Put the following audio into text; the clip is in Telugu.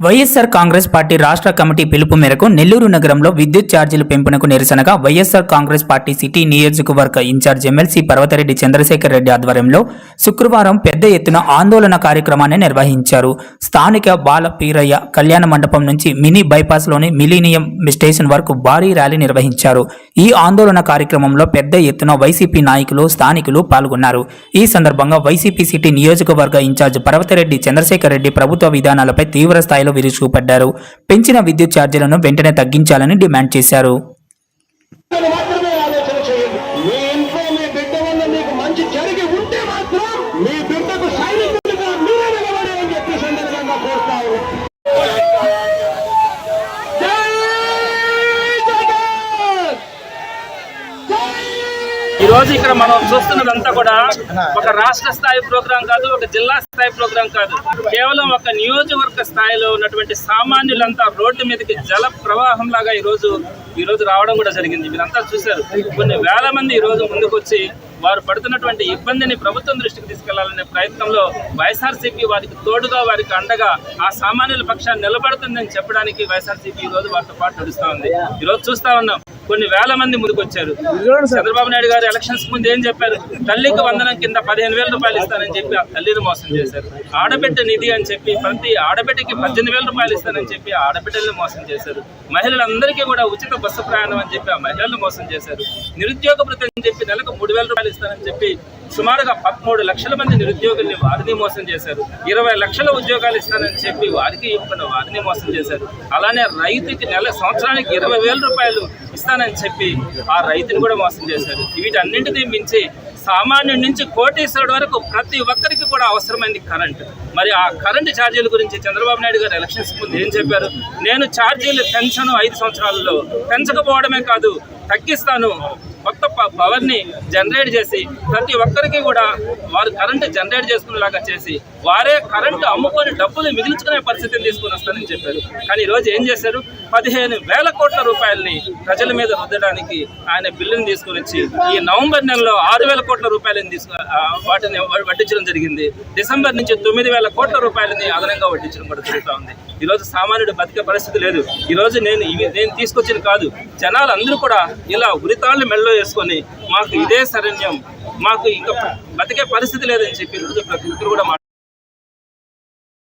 వైఎస్ఆర్ కాంగ్రెస్ పార్టీ రాష్ట్ర కమిటీ పిలుపు మేరకు నెల్లూరు నగరంలో విద్యుత్ ఛార్జీల పెంపునకు నిరసనగా వైఎస్ఆర్ కాంగ్రెస్ పార్టీ సిటీ నియోజకవర్గ ఇన్ఛార్జ్ ఎమ్మెల్సీ పర్వతరెడ్డి చంద్రశేఖర్ రెడ్డి ఆధ్వర్యంలో శుక్రవారం పెద్ద ఎత్తున ఆందోళన కార్యక్రమాన్ని నిర్వహించారు. స్థానిక బాల పీరయ్య కళ్యాణ మండపం నుంచి మినీ బైపాస్లోని మిలీనియం స్టేషన్ వరకు భారీ ర్యాలీ నిర్వహించారు. ఈ ఆందోళన కార్యక్రమంలో పెద్ద ఎత్తున వైసీపీ నాయకులు స్థానికులు పాల్గొన్నారు. ఈ సందర్భంగా వైసీపీ సిటీ నియోజకవర్గ ఇన్ఛార్జ్ పర్వతరెడ్డి చంద్రశేఖర్ రెడ్డి ప్రభుత్వ విధానాలపై తీవ్ర స్థాయిలో విరుచుకుపడ్డారు పెంచిన విద్యుత్ ఛార్జీలను వెంటనే తగ్గించాలని డిమాండ్ చేశారు. మీ బిడ్డ వల్ల మీకు మంచి జరిగి ఉంటే మాత్రం మీ రోజు ఇక్కడ మనం చూస్తున్నదంతా కూడా ఒక రాష్ట్ర స్థాయి ప్రోగ్రాం కాదు ఒక జిల్లా స్థాయి ప్రోగ్రాం కాదు. కేవలం ఒక నియోజకవర్గ స్థాయిలో ఉన్నటువంటి సామాన్యులంతా రోడ్డు మీదకి జల ప్రవాహం లాగా ఈ రోజు ఈ రోజు రావడం కూడా జరిగింది. మీరంతా చూశారు. కొన్ని వేల మంది ఈ రోజు ముందుకొచ్చి వారు పడుతున్నటువంటి ఇబ్బందిని ప్రభుత్వం దృష్టికి తీసుకెళ్ళాలనే ప్రయత్నంలో వైఎస్ఆర్సీపీ వారికి తోడుగా వారికి అండగా ఆ సామాన్యుల పక్షాన్ని నిలబడుతుందని చెప్పడానికి వైఎస్ఆర్సీపీ ఈ రోజు వారితో పాటు నడుస్తూ ఉంది. ఈ రోజు చూస్తా ఉన్నాం. కొన్ని వేల మంది ముందుకొచ్చారు. చంద్రబాబు నాయుడు గారు ఎలక్షన్స్ ముందు ఏం చెప్పారు? తల్లికి వందనం కింద పదిహేను వేల రూపాయలు ఇస్తానని చెప్పి ఆ తల్లిని మోసం చేశారు. ఆడబిడ్డ నిధి అని చెప్పి ప్రతి ఆడబిడ్డకి పద్దెనిమిది వేల రూపాయలు ఇస్తానని చెప్పి ఆ ఆడబిడ్డల్ని మోసం చేశారు. మహిళలందరికీ కూడా ఉచిత బస్సు ప్రయాణం అని చెప్పి ఆ మహిళలను మోసం చేశారు. నిరుద్యోగ భృతి అని చెప్పి నెలకు మూడు వేల రూపాయలు ఇస్తానని చెప్పి సుమారుగా పదమూడు లక్షల మంది నిరుద్యోగుల్ని వారిని మోసం చేశారు. ఇరవై లక్షల ఉద్యోగాలు ఇస్తానని చెప్పి వారికి ఇవ్వకుండా వారిని మోసం చేశారు. అలానే రైతుకి నెల సంవత్సరానికి ఇరవై వేల రూపాయలు ఇస్తానని చెప్పి ఆ రైతుని కూడా మోసం చేశారు. వీటన్నింటినీ మించి సామాన్యుడి నుంచి కోటేశ్వరుడు వరకు ప్రతి ఒక్కరికి కూడా అవసరమైంది కరెంట్. మరి ఆ కరెంటు ఛార్జీల గురించి చంద్రబాబు నాయుడు గారు ఎలక్షన్స్ ముందు ఏం చెప్పారు? నేను ఛార్జీలు పెంచను ఐదు సంవత్సరాలలో. పెంచకపోవడమే కాదు తగ్గిస్తాను. పవర్ని పవర్ని జనరేట్ చేసి ప్రతి ఒక్కరికి కూడా వారు కరెంట్ జనరేట్ చేసుకునేలాగా చేసి వారే కరెంటు అమ్ముకొని డబ్బులు మిగిల్చుకునే పరిస్థితిని తీసుకుని వస్తానని చెప్పారు. కానీ ఈరోజు ఏం చేశారు? పదిహేను వేల కోట్ల రూపాయలని ప్రజల మీద రుద్దడానికి ఆయన బిల్లుని తీసుకుని వచ్చి ఈ నవంబర్ నెలలో ఆరు వేల కోట్ల రూపాయలని తీసుకు వాటిని వడ్డించడం జరిగింది. డిసెంబర్ నుంచి తొమ్మిది వేల కోట్ల రూపాయలని అదనంగా వడ్డించడం కూడా జరుగుతూ ఉంది. ఈ రోజు సామాన్యుడు బతికే పరిస్థితి లేదు. ఈరోజు నేను ఇవి నేను తీసుకొచ్చింది కాదు. జనాలు అందరూ కూడా ఇలా ఉరితాళ్ళు మెళ్ళలో వేసుకొని మాకు ఇదే శరణ్యం. మాకు ఇంకా బతికే పరిస్థితి లేదని చెప్పి ప్రతి ఒక్కరు కూడా